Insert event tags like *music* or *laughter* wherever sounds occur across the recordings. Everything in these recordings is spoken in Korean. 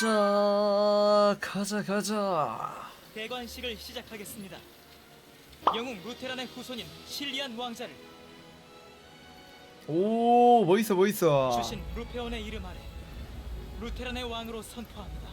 자 가자 가자 대관식을 시작하겠습니다. 영웅 루테란의 후손인 실리안 왕자를 오 멋있어 멋있어 주신 루페온의 이름 아래 루테란의 왕으로 선포합니다.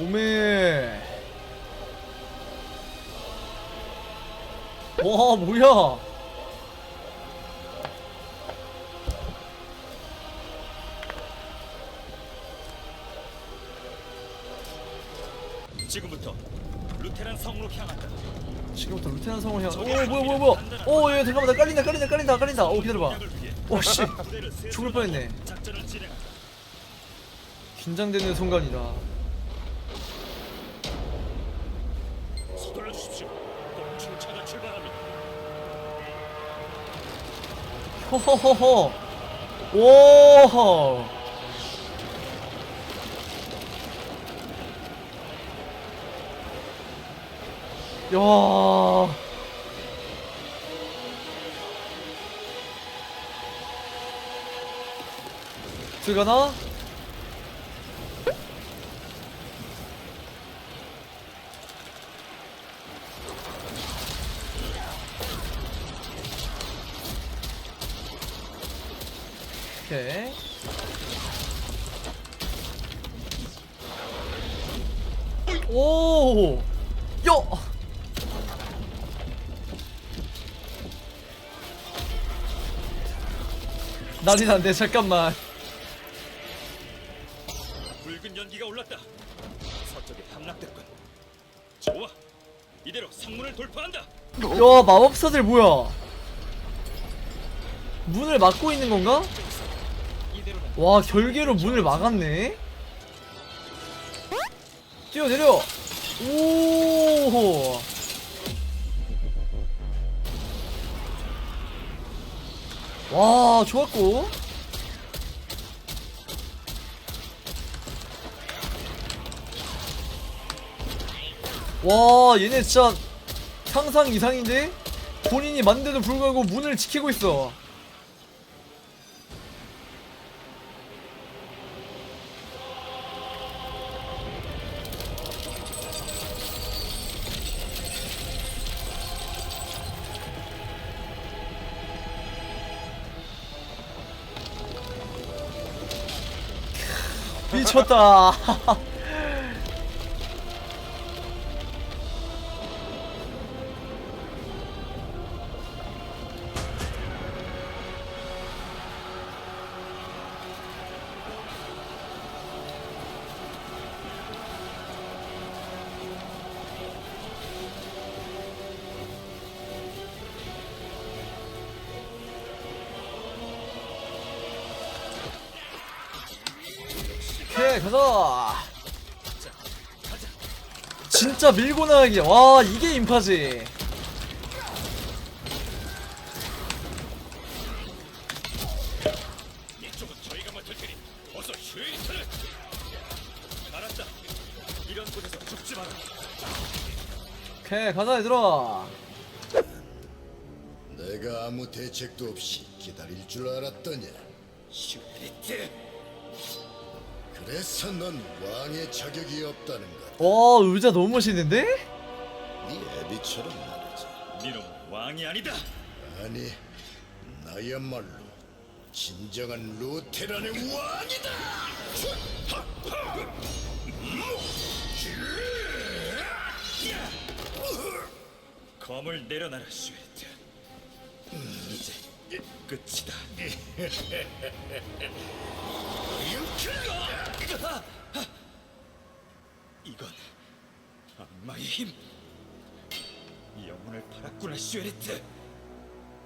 오메 와 뭐야 지금부터 루테란 성으로 향한다. 지금부터 루테난 성을 향. 오 뭐야 뭐야 뭐야. 오얘 잠깐만 나 깔린다 깔린다 깔린다 깔린다. 오 기다려봐. 오 씨 죽을 뻔했네. 긴장되는 순간이다. 서둘러 주십시오. 곧 출차가 출발합니다. 호호호호. 오. 야. 들어가나? 오케이. 오! 요! 난리 난데 잠깐만. 붉은 연기가 올랐다. 서쪽에 함락됐군. 좋아. 이대로 성문을 돌파한다. 야 마법사들 뭐야? 문을 막고 있는 건가? 와 결계로 문을 막았네. 뛰어 내려. 오. 와 좋았고. 와 얘네 진짜 상상 이상인데 본인이 만데도 불구하고 문을 지키고 있어. 미쳤다. *laughs* 가자. 진짜 밀고 나가기. 와 이게 인파지. 이쪽은 저희가 맡을 테니 어서 슈이트를. 알았다. 이런 곳에서 죽지 마라. 오케이 가자 얘들아. 내가 아무 대책도 없이 기다릴 줄 알았더냐? 슈이트. 그래서 넌 왕의 자격이 없다는 것. 와 의자 너무 멋있는데? 네 애비처럼 말이지. 니놈 왕이 아니다. 아니, 나야말로 진정한 루테란의 왕이다. 검을 내려놔라 슈이트. 이제 끝이다. 이건 악마의 힘. 영혼을 팔았구나 슈에리트.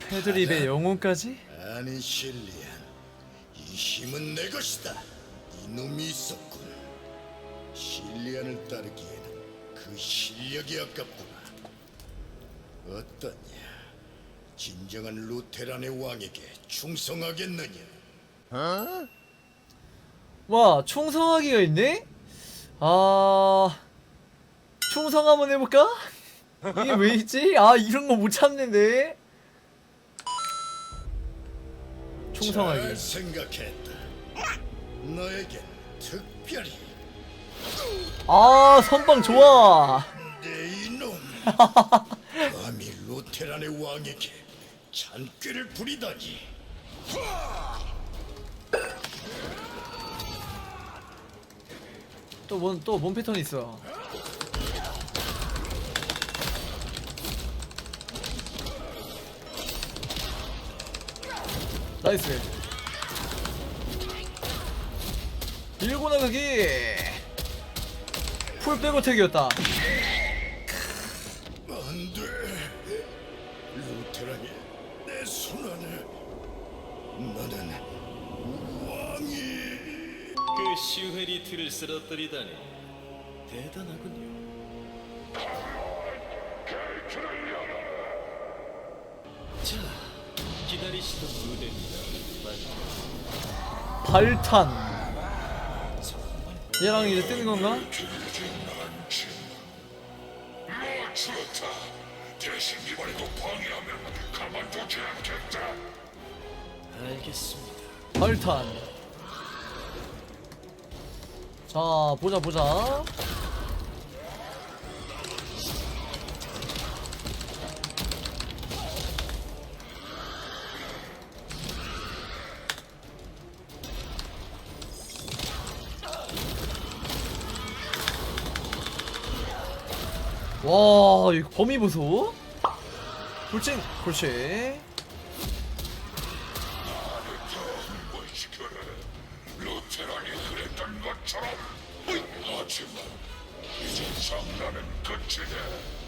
패드립의 영혼까지? 아니 실리안, 이 힘은 내 것이다. 이놈이 있었군. 실리안을 따르기에는 그 실력이 아깝구나. 어떠냐? 진정한 루테란의 왕에게 충성하겠느냐? 와 충성하기가 있네? 아 충성 한번 해볼까? 이게 왜 있지? 아 이런 거 못 참는데 잘 충성하기 생각했다. 너에겐 특별히 아 선빵 좋아 내 이놈 *laughs* 감히 루테란의 왕에게 잔꾀를 부리다니. 또뭔또뭔 패턴 있어 나이스 밀고 나가기 풀 백어택이었다 안돼. 루테란이 그 슈헤리트를 쓰러뜨리다니 대단하군요. 자, 기다리시던 무대입니다. 발탄 얘랑 이제 뜨는 건가? 좋다. 대신 이번에도 방해하면 가만두지 않겠다. 알겠습니다. 발탄 자 보자 보자. 와 이거 범위 보소? 돌진 그렇 이제 장난은 끝이다.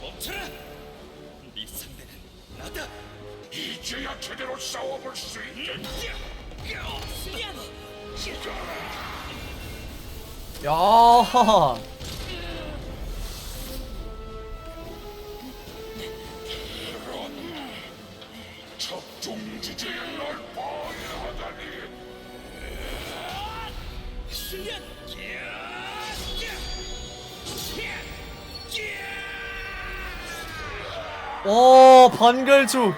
멈춰라! 네 상대는 나다! 이제야 제대로 싸워볼 수 있겠다. 야 적중 주제에 날 방해하다니. 오 반갈죽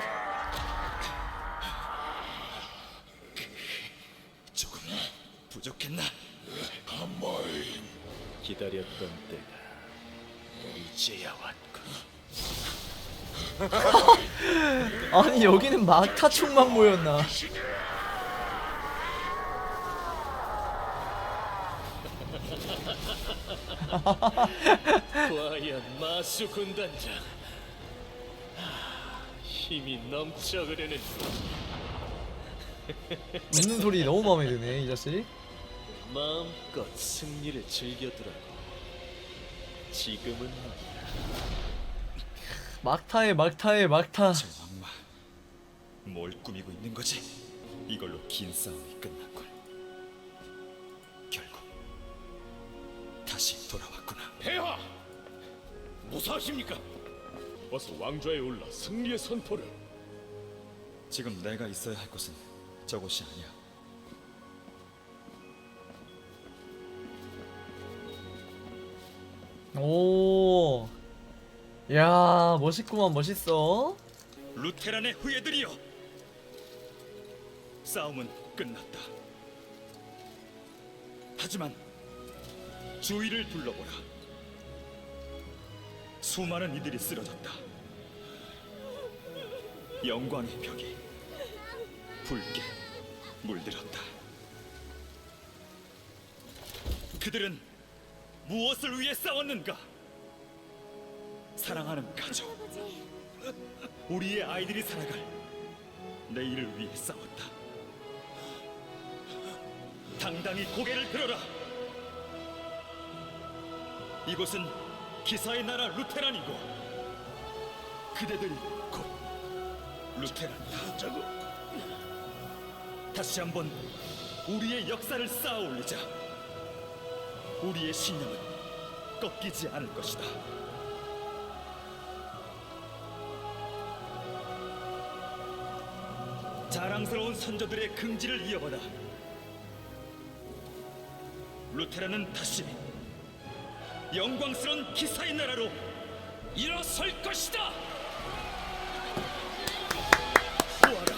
조금 부족했나? 기다렸던 때가 이제야 왔군. *laughs* 아니 여기는 막타충만 모였나 *laughs* 과연 마수 군단장. 하, 힘이 넘쳐 그르는 웃는 *laughs* 소리 너무 마음에 드네 이 자식 마음껏 승리를 즐겨두라고. 지금은. 막타에 막타에 막타 악마, 뭘 꾸미고 있는 거지? 이걸로 긴 싸움이 끝났군. 결국 다시 돌아왔구나. 폐하! 무사하십니까? 어서 왕좌에 올라 승리의 선포를. 지금 내가 있어야 할 곳은 저곳이 아니야. 오. 야, 멋있구만, 멋있어. 루테란의 후예들이여! 싸움은 끝났다. 하지만 주위를 둘러보라. 수많은 이들이 쓰러졌다. 영광의 벽이 붉게 물들었다. 그들은 무엇을 위해 싸웠는가? 사랑하는 가족, 우리의 아이들이 살아갈 내일을 위해 싸웠다. 당당히 고개를 들어라. 이곳은 기사의 나라 루테란이고 그대들이 곧 루테란이다. 다시 한번 우리의 역사를 쌓아 올리자. 우리의 신념은 꺾이지 않을 것이다. 자랑스러운 선조들의 긍지를 이어받아 루테란은 다시 영광스러운 기사의 나라로 일어설 것이다. 보아라,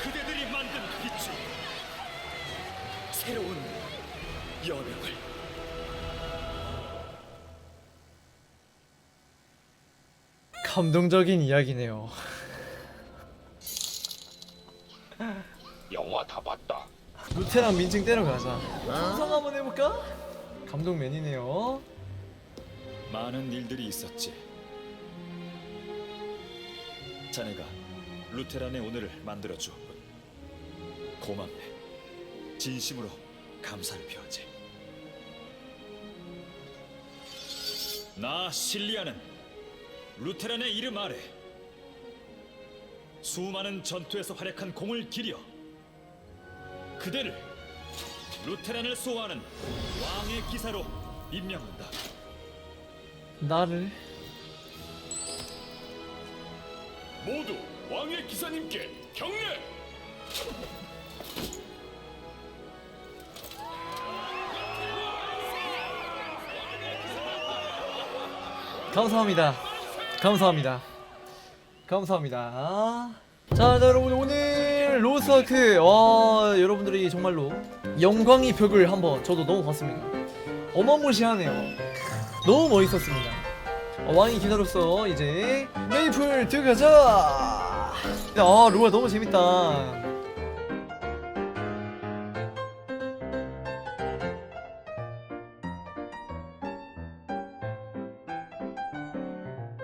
그대들이 만든 빛이 새로운 여명을 감동적인 이야기네요. 영화 다 봤다. 루테랑 민증 때려 가자. 충성 한번 해볼까? 감동맨이네요. 많은 일들이 있었지. 자네가 루테란의 오늘을 만들어 주었군. 고맙네. 진심으로 감사를 표하지. 나 실리아는 루테란의 이름 아래 수많은 전투에서 활약한 공을 기려 그대를 루테란을 수호하는 왕의 기사로 임명한다. 나를 모두 왕의 기사님께 경례. 감사합니다. 감사합니다. 감사합니다. 자, 자 여러분 오늘 로스아크 와 여러분들이 정말로 영광의 벽을 한번 저도 너무 봤습니다. 어마무시하네요. 너무 멋있었습니다. 어, 왕의 기사로서 이제 메이플 들어가자. 아 로아 너무 재밌다.